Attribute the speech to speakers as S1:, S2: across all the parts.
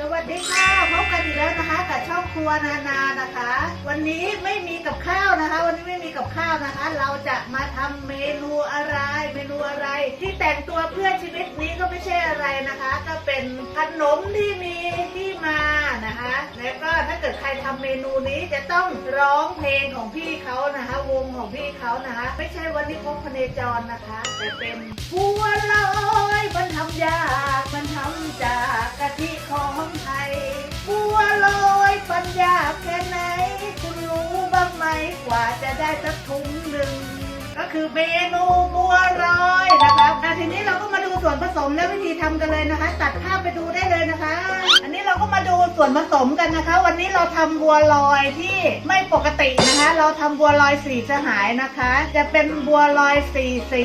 S1: สวัสดีค่ะพบกันอีกแล้วนะคะกับช่องครัวนานานะคะ วันนี้ไม่มีกับข้าวนะคะ วันนี้ไม่มีกับข้าวนะคะ เราจะมาทำเมนูอะไรเมนูอะไร ที่แต่งตัวเพื่อชีวิตนี้ก็ไม่ใช่อะไรนะคะ ก็เป็นขนมที่มีที่มานะคะ แล้วก็ถ้าเกิดใครทำเมนูนี้จะต้องร้องเพลงของพี่เขานะคะ วงของพี่เขานะคะ ไม่ใช่วันนี้พบพเนจรนะคะ แต่เป็นบัวลอยมันทำยา คือเมนูบัวลอยนะครับทีนี้เราก็มาด ส่วนผสมและวิธีทำกันเลยนะคะ ตัดภาพไปดูได้เลยนะคะ อันนี้เราก็มาดูส่วนผสมกันนะคะ วันนี้เราทำบัวลอยที่ไม่ปกตินะคะ เราทำบัวลอยสีสหายนะคะ จะเป็นบัวลอยสีสี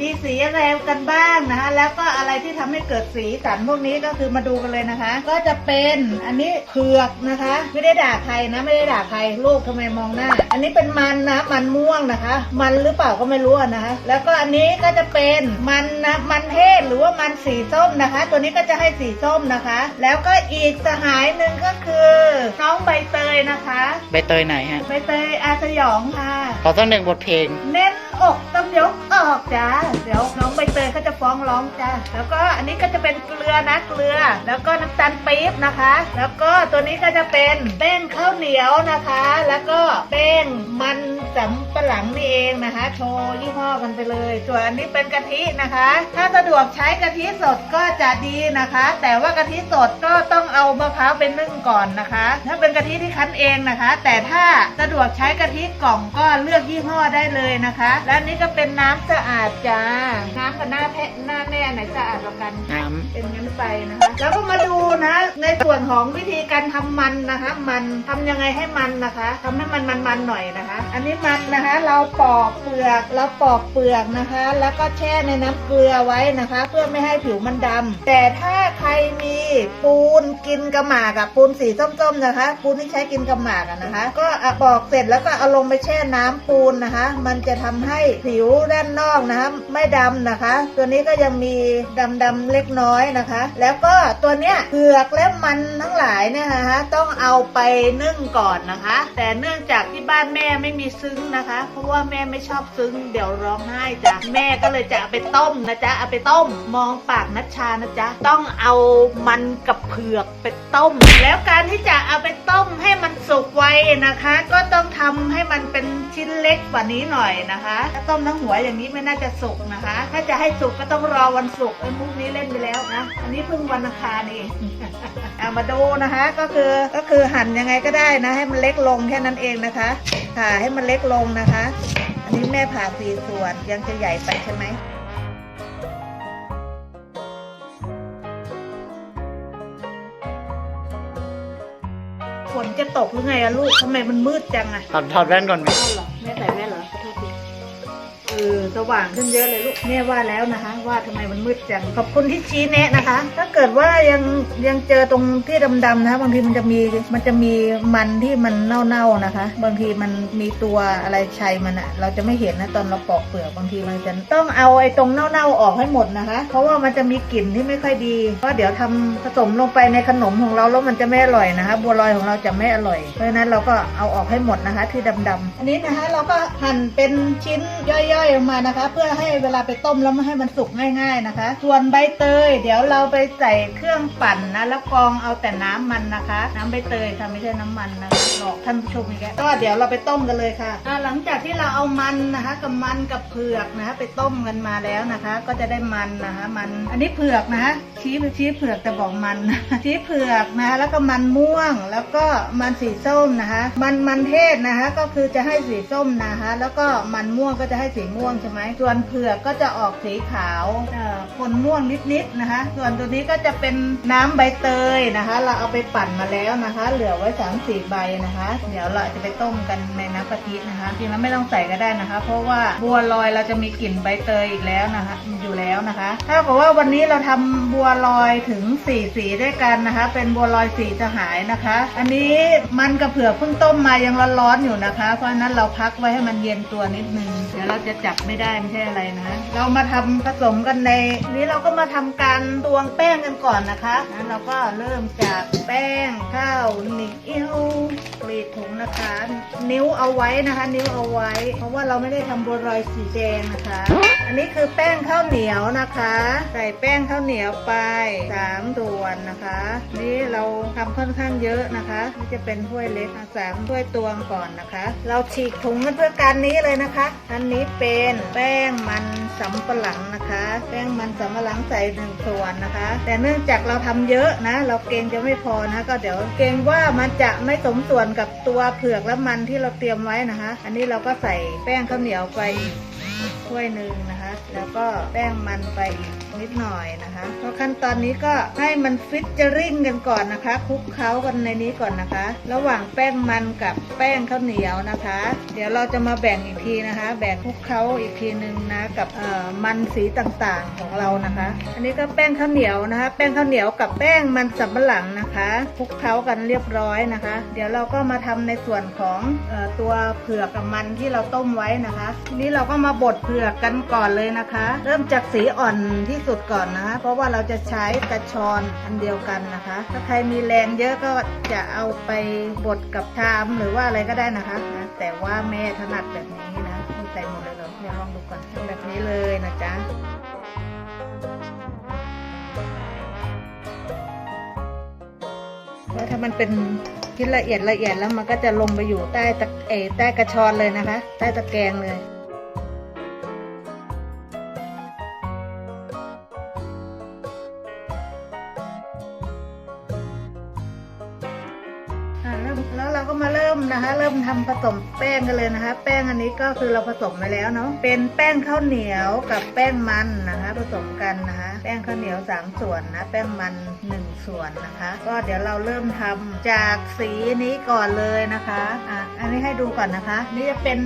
S1: มีสีอะไรกันบ้างนะคะ แล้วก็อะไรที่ทำให้เกิดสีสันพวกนี้ก็คือมาดูกันเลยนะคะ ก็จะเป็นอันนี้เผือกนะคะ ไม่ได้ด่าใครนะไม่ได้ด่าใครลูกทำไมมองหน้า อันนี้เป็นมันนะมันม่วงนะคะ มันหรือเปล่าก็ไม่รู้นะคะ แล้วก็อันนี้ก็จะเป็นมันนะมันเทศหรือว่ามันสีส้มนะคะ ตัวนี้ก็จะให้สีส้มนะคะ แล้วก็อีกสหายหนึ่งก็คือ น้องใบเตยนะคะ
S2: ใบเตยไหนฮะ
S1: ใบเตยอาสยองค่ะ
S2: ขอสักหนึ่งบทเพลง
S1: เน้น อกต้องยกออกจ้าเดี๋ยวน้องใบเตยเขาจะฟ้องร้องจ้าแล้วก็อันนี้ก็จะเป็นเกลือนะเกลือ แล้วก็น้ำตาลปี๊บนะคะ แล้วก็ตัวนี้ก็จะเป็นแป้งข้าวเหนียวนะคะ แล้วก็แป้งมันสำปะหลังนี่เองนะคะ โชว์ยี่ห้อกันไปเลย ส่วนอันนี้เป็นกะทินะคะ ถ้าสะดวกใช้กะทิสดก็จะดีนะคะ แต่ว่ากะทิสดก็ต้องเอามะพร้าวเป็นนึ่งก่อนนะคะ ถ้าเป็นกะทิที่คั้นเองนะคะ แต่ถ้าสะดวกใช้กะทิกล่องก็เลือกยี่ห้อได้เลยนะคะและอันนี้ก็เป็นน้ำสะอาดจ้า น้ำกับหน้าแพะหน้าแม่ไหนสะอาดกว่ากัน
S2: น้
S1: เป็นงั้นไปนะคะ แล้วก็มาดูนะในส่วน ของวิธีการทำมันนะคะ มันทำยังไงให้มันนะคะทำให้มันมันมันหน่อยนะคะ อันนี้มันนะคะ เราปอกเปลือกเราปอกเปลือกนะคะ แล้วก็แช่ในน้ำเกลือไว้นะคะ เพื่อไม่ให้ผิวมันดำแต่ถ้าใครมีปูนกินกระหมากอะปูนสีส้มๆนะคะ ปูนที่ใช้กินกระหมากอะนะคะ ก็เอาปอกเสร็จแล้วก็เอาลงไปแช่น้ำปูนนะคะ มันจะทำให้ผิวด้านนอกนะคะไม่ดำนะคะ ตัวนี้ก็ยังมีดำดำๆเล็กน้อยนะคะ แล้วก็ตัวเนี้ยเผือกและมันทั้งหลายเนี่ยนะคะต้องเอาไปนึ่งก่อนนะคะ แต่เนื่องจากที่บ้านแม่ไม่มีซึ้งนะคะ เพราะว่าแม่ไม่ชอบซึ้ง เดี๋ยวร้องไห้จ้ะแม่ก็เลยจะเอาไปต้มนะจ๊ะเอาไปต้ม มองปากนัชชานะจ๊ะต้องเอามันกับเผือกไปต้ม แล้วการที่จะเอาไปต้มให้มันสุกไวนะคะ ก็ต้องทำให้มันเป็นชิ้นเล็กกว่านี้หน่อยนะคะถ้าต้มทั้งหัวอย่างนี้ไม่น่าจะสุกนะคะ ถ้าจะให้สุกก็ต้องรอวันศุกไอ้มุกนี้เล่นไปแล้วนะอันนี้เพิ่งวันอังคารเองเอามาดูนะคะก็คือก็คือหั่นยังไงก็ได้นะให้มันเล็กลงแค่นั้นเองนะคะผ่าให้มันเล็กลงนะคะ อันนี้แม่ผ่าสี่ส่วนยังจะใหญ่ไปใช่ไหมฝนจะตกหรือไงอะลูกทำไมมันมืดจังอะำ
S2: ถอดถอดแว่นก่อนไหม
S1: เอาเหรอแม่ใส่แว่น ออสว่างขึ้นเยอะเลยลูกแม่ว่าแล้วนะคะ ว่าทำไมมันมืดจังขอบคุณที่ชี้แนะนะคะ ถ้าเกิดว่ายังยังเจอตรงที่ดำๆนะคะบางทีมันจะมีมันจะมีมันที่มันเน่าๆนะคะ บางทีมันมีตัวอะไรชัยมันอะเราจะไม่เห็นนะตอนเราปอกเปลือกบางทีมันจะต้องเอาไอ้ตรงเน่าๆออกให้หมดนะคะ เพราะว่ามันจะมีกลิ่นที่ไม่ค่อยดีเพราะเดี๋ยวทำผสมลงไปในขนมของเราแล้วมันจะไม่อร่อยนะคะ บัวลอยของเราจะไม่อร่อย เพราะฉะนั้นเราก็เอาออกให้หมดนะคะ ที่ดำๆอันนี้นะคะ เราก็หั่นเป็นชิ้นย่อยๆออกมานะคะ เพื่อให้เวลาไปต้มแล้วไม่ให้มันสุกง่าย ๆนะคะ ส่วนใบเตย เดี๋ยวเราไปใส่เครื่องปั่นนะแล้วกรองเอาแต่น้ำมันนะคะ น้ำใบเตยค่ะไม่ใช่น้ำมันนะหลอกท่านผู้ชมอีกแล้วก็เดี๋ยวเราไปต้มกันเลยค่ะหลังจากที่เราเอามันนะคะ กับมันกับเผือกนะคะไปต้มกันมาแล้วนะคะ ก็จะได้มันนะคะมันอันนี้เผือกนะคะชี้ชี้เผือกแต่บอกมันชี้เผือกนะคะแล้วก็มันม่วงแล้วก็มันสีส้มนะคะ มันมันเทศนะคะ ก็คือจะให้สีส้มนะคะ แล้วก็มันม่วงก็จะให้สีม่วงใช่ไหมส่วนเผือกก็จะออกสีขาวเอ่อปนม่วงนิดๆนะคะ ส่วนตัวนี้ก็จะเป็นน้ำใบเตยนะคะ เราเอาไปปั่นมาแล้วนะคะ เหลือไว้3ามสี่ใบนะคะ เดี๋ยวเราจะไปต้มกันในน้ำกะทินะคะจริงแล้วไม่ต้องใส่ก็ได้นะคะ เพราะว่าบัวลอยเราจะมีกลิ่นใบเตยอีกแล้วนะคะอยู่แล้วนะคะถ้ากับว่าวันนี้เราทำบัวลอยถึงสี่สีด้วยกันนะคะ เป็นบัวลอยสีสหายนะคะ อันนี้มันกับเผือกเพิ่งต้มมายังร้อนๆอยู่นะคะ เพราะฉะนั้นเราพักไว้ให้มันเย็นตัวนิดนึงเดี๋ยวเราจะจับไม่ได้ไม่ใช่อะไรนะ เรามาทำผสมกันในนี้เราก็มาทำการตวงแป้งกันก่อนนะคะงั้นเราก็เริ่มจากแป้งข้าวเหนียวกรีดถุงนะคะ นิ้วเอาไว้นะคะ นิ้วเอาไว้ เพราะว่าเราไม่ได้ทำบัวลอยสีแดงนะคะ อันนี้คือแป้งข้าวเหนียวนะคะ ใส่แป้งข้าวเหนียวไปสามส่วนนะคะ นี่เราทำค่อนข้างเยอะนะคะนี่จะเป็นถ้วยเล็กสามถ้วยตวงก่อนนะคะ เราฉีกถุงกันเพื่อการนี้เลยนะคะ อันนี้เป็นแป้งมันสำปะหลังนะคะ แป้งมันสำปะหลังใส่หนึ่งส่วนนะคะ แต่เนื่องจากเราทำเยอะนะ เราเกรงจะไม่พอนะ ก็เดี๋ยวเกรงว่ามันจะไม่สมส่วนกับตัวเผือกและมันที่เราเตรียมไว้นะคะ อันนี้เราก็ใส่แป้งข้าวเหนียวไปถ้วยหนึ่งนะคะ แล้วก็แป้งมันไปอีกนิดหน่อยนะคะเพราะขั้นตอนนี้ก็ให้มันฟิชเจอริ่งกันก่อนนะคะคลุกเคล้ากันในนี้ก่อนนะคะ ระหว่างแป้งมันกับแป้งข้าวเหนียวนะคะ เดี๋ยวเราจะมาแบ่งอีกทีนะคะ แบ่งคลุกเคล้าอีกทีหนึ่งนะกับเอ่อมันสีต่างๆของเรานะคะ อันนี้ก็แป้งข้าวเหนียวนะคะ แป้งข้าวเหนียวกับแป้งมันสำปะหลังนะคะคลุกเคล้ากันเรียบร้อยนะคะ เดี๋ยวเราก็มาทำในส่วนของเออตัวเผือกกับมันที่เราต้มไว้นะคะทีนี้เราก็มาบดเผือกกันก่อนเลยนะคะ เริ่มจากสีอ่อนที่สุดก่อนนะคะเพราะว่าเราจะใช้กระชอนอันเดียวกันนะคะ ถ้าใครมีแรงเยอะก็จะเอาไปบดกับชามหรือว่าอะไรก็ได้นะคะนะแต่ว่าแม่ถนัดแบบนี้นะคุณใส่หมดเลยเหรอลองดูก่อนทำแบบนี้เลยนะจ๊ะแล้วถ้ามันเป็นชิ้นละเอียดละเอียดแล้วมันก็จะลงไปอยู่ใต้ตะเออใต้กระชอนเลยนะคะ ใต้ตะแกรงเลย แล้วเราก็มาเริ่มนะคะ เริ่มทำผสมแป้งกันเลยนะคะ แป้งอันนี้ก็คือเราผสมไปแล้วเนาะเป็นแป้งข้าวเหนียวกับแป้งมันนะคะ ผสมกันนะคะ แป้งข้าวเหนียวสามส่วนนะ แป้งมันหนึ่งส่วนนะคะ ก็เดี๋ยวเราเริ่มทำจากสีนี้ก่อนเลยนะคะอะ อันนี้ให้ดูก่อนนะคะ นี่จะเป็น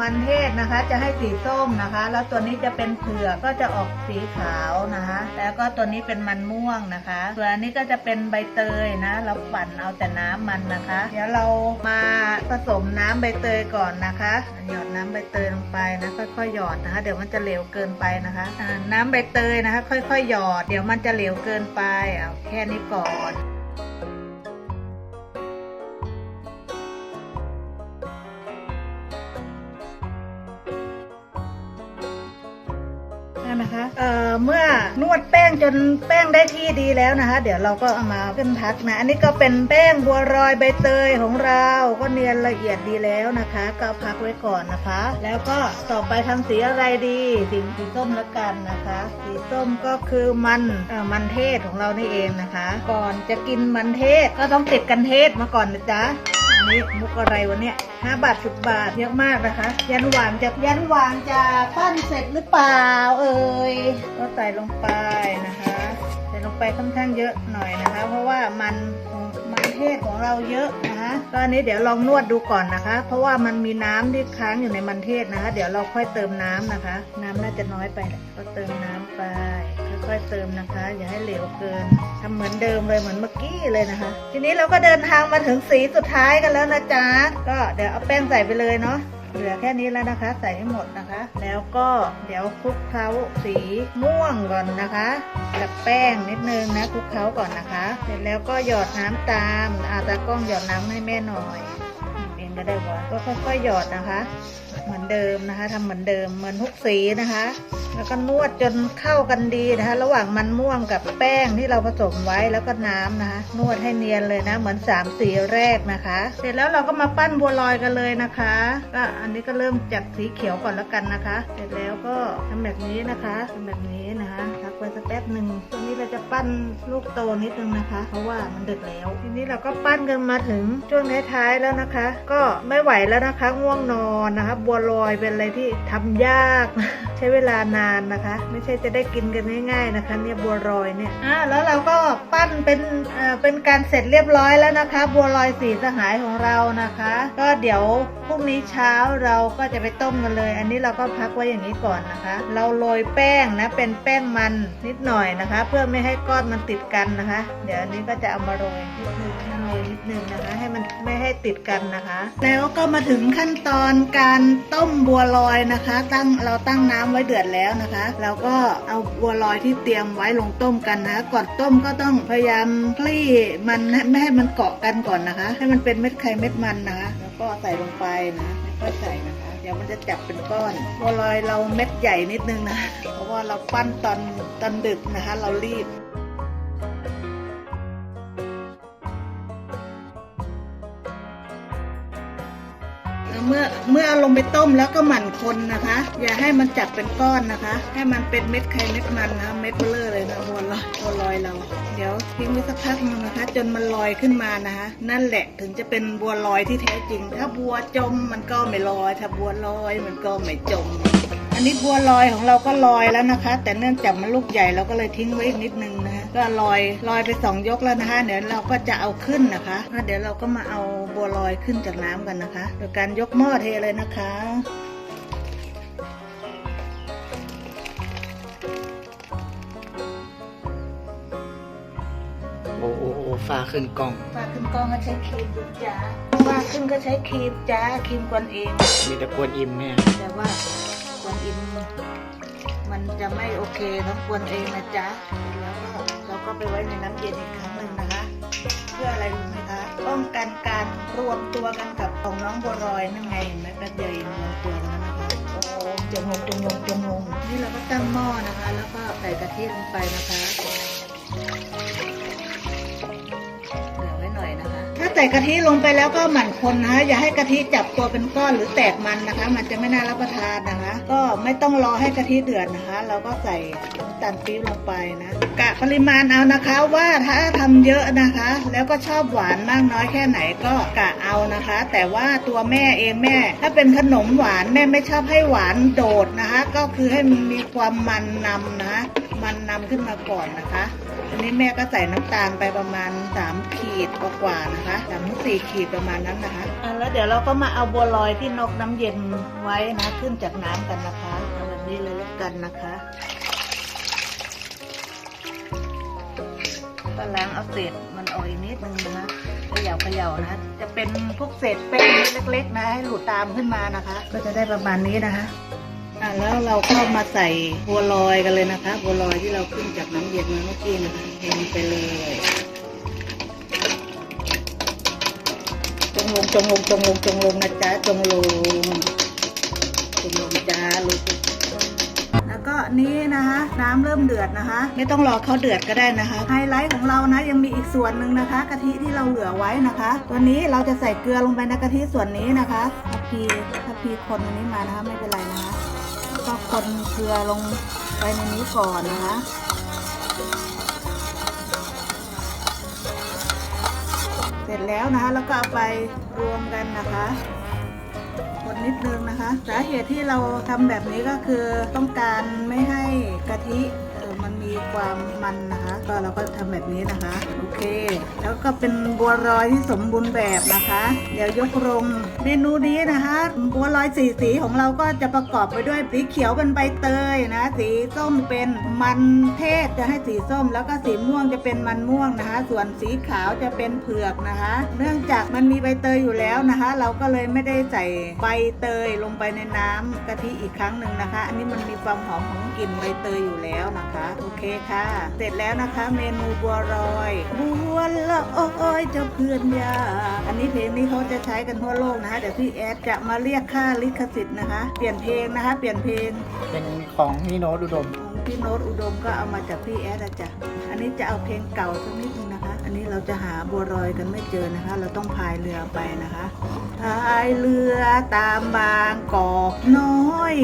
S1: มันเทศนะคะ จะให้สีส้มนะคะ แล้วตัวนี้จะเป็นเผือกก็จะออกสีขาวนะคะ แล้วก็ตัวนี้เป็นมันม่วงนะคะส่วนอันนี้ก็จะเป็นใบเตยนะ เราปั่นเอาแต่น้ำมันนะคะ เดี๋ยวเรามาผสมน้ำใบเตยก่อนนะคะ หยอดน้ำใบเตยลงไปนะค่อยๆหยอดนะคะ เดี๋ยวมันจะเหลวเกินไปนะคะ น้ำใบเตยนะคะ ค่อยๆหยอด เดี๋ยวมันจะเหลวเกินไปเอาแค่นี้ก่อน เมื่อนวดแป้งจนแป้งได้ที่ดีแล้วนะคะ เดี๋ยวเราก็เอามาขึ้นพักนะ อันนี้ก็เป็นแป้งบัวรอยใบเตยของเราก็เนียนละเอียดดีแล้วนะคะ ก็พักไว้ก่อนนะคะ แล้วก็ต่อไปทำสีอะไรดีสีสีส้มละกันนะคะ สีส้มก็คือมันเออมันเทศของเรานี่เองนะคะ ก่อนจะกินมันเทศก็ต้องติดกันเทศมาก่อนนะจ๊ะ นี้มุกอะไรวะเนี่ยห้าบาทสิบบาทเยอะมากนะคะ ยันหวานจะยันหวานจะปั้นเสร็จหรือเปล่าเอ่ยก็ใส่ลงไปนะคะ ใส่ลงไปค่อนข้างเยอะหน่อยนะคะ เพราะว่ามันมันเทศของเราเยอะ ก็อันนี้เดี๋ยวลองนวดดูก่อนนะคะ เพราะว่ามันมีน้ำที่ค้างอยู่ในมันเทศนะคะ เดี๋ยวเราค่อยเติมน้ำนะคะ น้ำน่าจะน้อยไปก็เติมน้ำไป ค่อยๆเติมนะคะ อย่าให้เหลวเกินทำเหมือนเดิมเลยเหมือนเมื่อกี้เลยนะคะ ทีนี้เราก็เดินทางมาถึงสีสุดท้ายกันแล้วนะจ๊ะก็เดี๋ยวเอาแป้งใส่ไปเลยเนาะ เหลือแค่นี้แล้วนะคะ ใส่ให้หมดนะคะ แล้วก็เดี๋ยวคลุกเคล้าสีม่วงก่อนนะคะกับแป้งนิดนึงนะคลุกเคล้าก่อนนะคะ เสร็จแล้วก็หยอดน้ำตามอาตากล้องหยอดน้ำให้แม่หน่อย ก็ได้วะก็ค่อยๆหยอดนะคะ เหมือนเดิมนะคะทำเหมือนเดิมเหมือนทุกสีนะคะ แล้วก็นวดจนเข้ากันดีนะคะ ระหว่างมันม่วงกับแป้งที่เราผสมไว้แล้วก็น้ำนะคะ นวดให้เนียนเลยนะ เหมือนสามสีแรกนะคะ เสร็จแล้วเราก็มาปั้นบัวลอยกันเลยนะคะ ก็อันนี้ก็เริ่มจากสีเขียวก่อนแล้วกันนะคะ เสร็จแล้วก็ทำแบบนี้นะคะทำแบบนี้นะคะ ไว้สักแป๊บหนึ่งตรงนี้เราจะปั้นลูกโตนิดนึงนะคะ เพราะว่ามันดึกแล้ว ทีนี้เราก็ปั้นกันมาถึงช่วงท้ายๆแล้วนะคะ ก็ไม่ไหวแล้วนะคะ ง่วงนอนนะคะ บัวลอยเป็นอะไรที่ทำยากใช้เวลานานนะคะ ไม่ใช่จะได้กินกันง่ายๆนะคะ เนี่ยบัวลอยเนี่ยอ่าแล้วเราก็ปั้นเป็นเอ่อเป็นการเสร็จเรียบร้อยแล้วนะคะ บัวลอยสีสหายของเรานะคะ ก็เดี๋ยวพรุ่งนี้เช้าเราก็จะไปต้มกันเลย อันนี้เราก็พักไว้อย่างนี้ก่อนนะคะ เราโรยแป้งนะเป็นแป้งมันนิดหน่อยนะคะ เพื่อไม่ให้ก้อนมันติดกันนะคะ เดี๋ยวอันนี้ก็จะเอามาโรยนิดนึงโรยนิดนึงนะคะ ให้มันไม่ให้ติดกันนะคะ แล้วก็มาถึงขั้นตอนการต้มบัวลอยนะคะ ตั้งเราตั้งน้ำไว้เดือดแล้วนะคะ เราก็เอาบัวลอยที่เตรียมไว้ลงต้มกันนะ ก่อนต้มก็ต้องพยายามคลี่มันไม่ให้มันเกาะกันก่อนนะคะ ให้มันเป็นเม็ดไข่เม็ดมันนะคะ แล้วก็ใส่ลงไปนะไม่ค่อยใส่นะคะ เดี๋ยวมันจะจับเป็นก้อนบัวลอยเราเม็ดใหญ่นิดนึงนะ เพราะว่าเราปั้นตอนตอนดึกนะคะ เรารีบ เมื่อเมื่อเอาลงไปต้มแล้วก็หมั่นคนนะคะ อย่าให้มันจับเป็นก้อนนะคะ ให้มันเป็นเม็ดไข่เม็ดมันนะเม็ดเบลอเลยนะบัวลอยบัวลอยเรา เดี๋ยวทิ้งไว้สักพักนึงนะคะ จนมันลอยขึ้นมานะคะ นั่นแหละถึงจะเป็นบัวลอยที่แท้จริง ถ้าบัวจมมันก็ไม่ลอย ถ้าบัวลอยมันก็ไม่จม อันนี้บัวลอยของเราก็ลอยแล้วนะคะ แต่เนื่องจากมันลูกใหญ่เราก็เลยทิ้งไว้อีกนิดนึง ก็ลอยลอยไปสองยกแล้วนะคะ เดี๋ยวเราก็จะเอาขึ้นนะคะแล้วเดี๋ยวเราก็มาเอาบัวลอยขึ้นจากน้ำกันนะคะ โดยการยกหม้อเทเลยนะคะ
S2: โอ้โอ้โอ้ฟ้าขึ้นกล้อง
S1: ฝากขึ้นกล้องก็ใช้ครีมดูจ้าฝากขึ้นก็ใช้ครีมจ้าครีมกวนเอง
S2: มีแต่กวนอิมเนี่ย
S1: แต่ว่ากวนอิมมันจะไม่โอเคต้องกวนเองนะจ๊ะแล้ว ก็ไปไว้ในน้ำเย็นอีกครั้งหนึ่งนะคะ เพื่ออะไรรู้ไหมคะป้องกันการรวมตัวกันกับของน้องบัวรอยนั่นไงเห็นไหมแป๊บเดียวเองรวมตัวกันแล้วนะคะโอ้จงงจงงจงงนี่เราก็ตั้งหม้อนะคะ แล้วก็ใส่กะทิลงไปนะคะเหลือไว้หน่อยนะคะ ถ้าใส่กะทิลงไปแล้วก็หมั่นคนนะคะอย่าให้กะทิจับตัวเป็นก้อนหรือแตกมันนะคะ มันจะไม่น่ารับประทานนะคะ ก็ไม่ต้องรอให้กะทิเดือดนะคะ เราก็ใส่ำตาลปี๊บลงไปนะกะปริมาณเอานะคะว่าถ้าทำเยอะนะคะ แล้วก็ชอบหวานมากน้อยแค่ไหนก็กะเอานะคะ แต่ว่าตัวแม่เองแม่ ถ้าเป็นขนมหวานแม่ไม่ชอบให้หวานโดดนะคะ ก็คือให้มีความมันนำนะมันนำขึ้นมาก่อนนะคะอันนี้แม่ก็ใส่น้ำตาลไปประมาณ 3 ขีดกว่าๆนะคะสามถึงสี่ขีดประมาณนั้นนะคะอะแล้วเดี๋ยวเราก็มาเอาบัวลอยที่นกน้ำเย็นไว้นะขึ้นจากน้ำกันนะคะเอาแบบนี้เลยแล้วกันนะคะ ก็ล้างเอาเศษมันออกอีกนิดนึงนะคะเขย่าเขย่านะ จะเป็นพวกเศษแป้งเล็ก ๆ นะ ให้หลุดตามขึ้นมานะคะ ก็จะได้ประมาณนี้นะคะอะแล้วเราก็มาใส่บัวลอยกันเลยนะคะ บัวลอยที่เราขึ้นจากน้ำเย็นมาเมื่อกี้นะคะลงไปเลยจงลงจงลงจงลงจงลงนะจ๊ะจงลงจงลงจ้าลูก นี่นะคะ น้ำเริ่มเดือดนะคะ ไม่ต้องรอเขาเดือดก็ได้นะคะไฮไลท์ของเรานะยังมีอีกส่วนหนึ่งนะคะ กะทิที่เราเหลือไว้นะคะ ตัวนี้เราจะใส่เกลือลงไปในกะทิส่วนนี้นะคะถ้าพีถ้าพีคนอันนี้มานะคะไม่เป็นไรนะคะก็คนเกลือลงไปในนี้ก่อนนะคะเสร็จแล้วนะคะแล้วก็เอาไปรวมกันนะคะค นิดนึงนะคะ สาเหตุที่เราทำแบบนี้ก็คือต้องการไม่ให้กะทิมันมีความมันนะ ก็เราก็ทำแบบนี้นะคะ โอเค แล้วก็เป็นบัวลอยที่สมบูรณ์แบบนะคะ เดี๋ยวยกลงเมนูนี้นะคะ บัวลอยสีสีของเราก็จะประกอบไปด้วยสีเขียวเป็นใบเตยนะ สีส้มเป็นมันเทศจะให้สีส้ม แล้วก็สีม่วงจะเป็นมันม่วงนะคะ ส่วนสีขาวจะเป็นเผือกนะคะ เนื่องจากมันมีใบเตยอยู่แล้วนะคะ เราก็เลยไม่ได้ใส่ใบเตยลงไปในน้ำกะทิอีกครั้งหนึ่งนะคะ อันนี้มันมีความหอมของกลิ่นใบเตยอยู่แล้วนะคะ โอเคค่ะ เสร็จแล้วนะคะเมนูบัวลอย บัวละโอ้ยเจ้าเพื่อนยา อันนี้เพลงนี้เขาจะใช้กันทั่วโลกนะคะเดี๋ยวพี่แอดจะมาเรียกค่าลิขสิทธิ์นะคะ เปลี่ยนเพลงนะคะ เปลี่ยนเพลง
S2: เป็นของพี่โน้ตอุดม
S1: ของพี่โน้ตอุดมก็เอามาจากพี่แอดอะจ้ะอันนี้จะเอาเพลงเก่าสักนิดนึงนะคะ อันนี้เราจะหาบัวรอยกันไม่เจอนะคะ เราต้องพายเรือไปนะคะ พายเรือตามบางกอกน้อย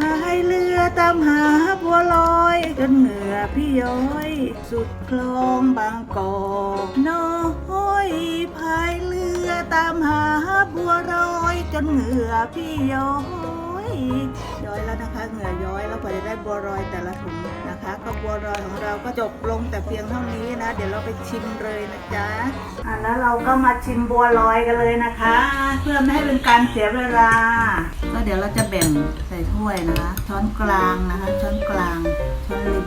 S1: พายเรือตามหาบัวลอยจนเหนือพี่ย้อย สุดคลองบางกอกน้อยพายเรือตามหาบัวลอยจนเหนือพี่ย้อยย้อยแล้วนะคะเหงื่อย้อยแล้วกว่าจะได้บัวรอยแต่ละถุง นะคะก็บัวรอยของเราก็จบลงแต่เพียงเท่านี้นะ เดี๋ยวเราไปชิมเลยนะจ๊ะอะแล้วเราก็มาชิมบัวลอยกันเลยนะคะ เพื่อไม่ให้เป็นการเสียเวลา ก็เดี๋ยวเราจะแบ่งใส่ถ้วยนะคะ ช้อนกลางนะคะ ช้อนกลาง ช้อนริม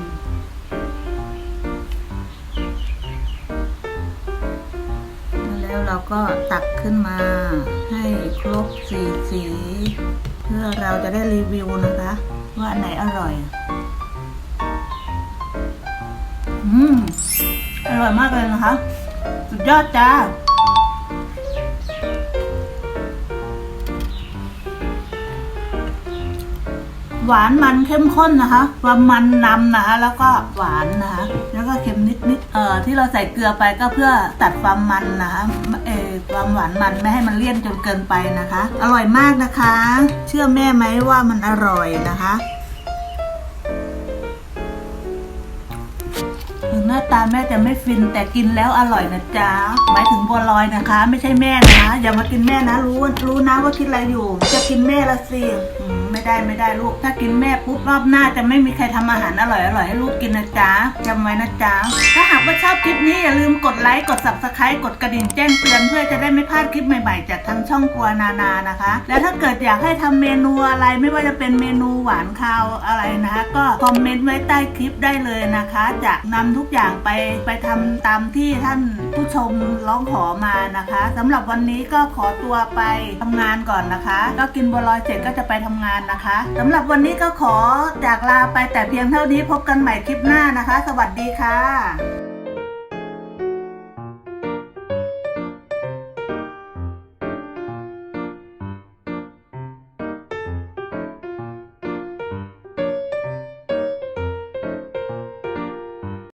S1: แล้วเราก็ตักขึ้นมาให้ครบสีสี เพื่อเราจะได้รีวิวนะคะ ว่าอันไหนอร่อย อืมอร่อยมากเลยนะคะ สุดยอดจ้าหวานมันเข้มข้นนะคะความมันนำนะคะ แล้วก็หวานนะคะ แล้วก็เค็มนิดๆเอ่อที่เราใส่เกลือไปก็เพื่อตัดความมันนะคะเออความหวานมันไม่ให้มันเลี่ยนจนเกินไปนะคะ อร่อยมากนะคะ เชื่อแม่ไหมว่ามันอร่อยนะคะ น้าตาแม่จะไม่ฟินแต่กินแล้วอร่อยนะจ๊ะหมายถึงบัวลอยนะคะ ไม่ใช่แม่นะ อย่ามากินแม่นะ รู้รู้นะว่าคิดอะไรอยู่ จะกินแม่ละสิ ไม่ได้ไม่ได้ลูก ถ้ากินแม่ปุ๊บรอบหน้าจะไม่มีใครทำอาหารอร่อยอร่อยให้ลูกกินนะจ๊ะจำไว้นะจ๊ะถ้าหากว่าชอบคลิปนี้อย่าลืมกดไลค์กด subscribe กดกระดิ่งแจ้งเตือนเพื่อจะได้ไม่พลาดคลิปใหม่ๆ จากทางช่องครัวนานานะคะ แล้วถ้าเกิดอยากให้ทำเมนูอะไรไม่ว่าจะเป็นเมนูหวานคาวอะไรนะคะก็คอมเมนต์ไว้ใต้คลิปได้เลยนะคะ จะนำทุกอย่างไปไปทำตามที่ท่านผู้ชมร้องขอมานะคะสำหรับวันนี้ก็ขอตัวไปทำงานก่อนนะคะ ก็กินบัวลอยเสร็จก็จะไปทำงานนะคะสำหรับวันนี้ก็ขอจากลาไปแต่เพียงเท่านี้พบกันใหม่คลิปหน้านะคะ สวัสดีค่ะ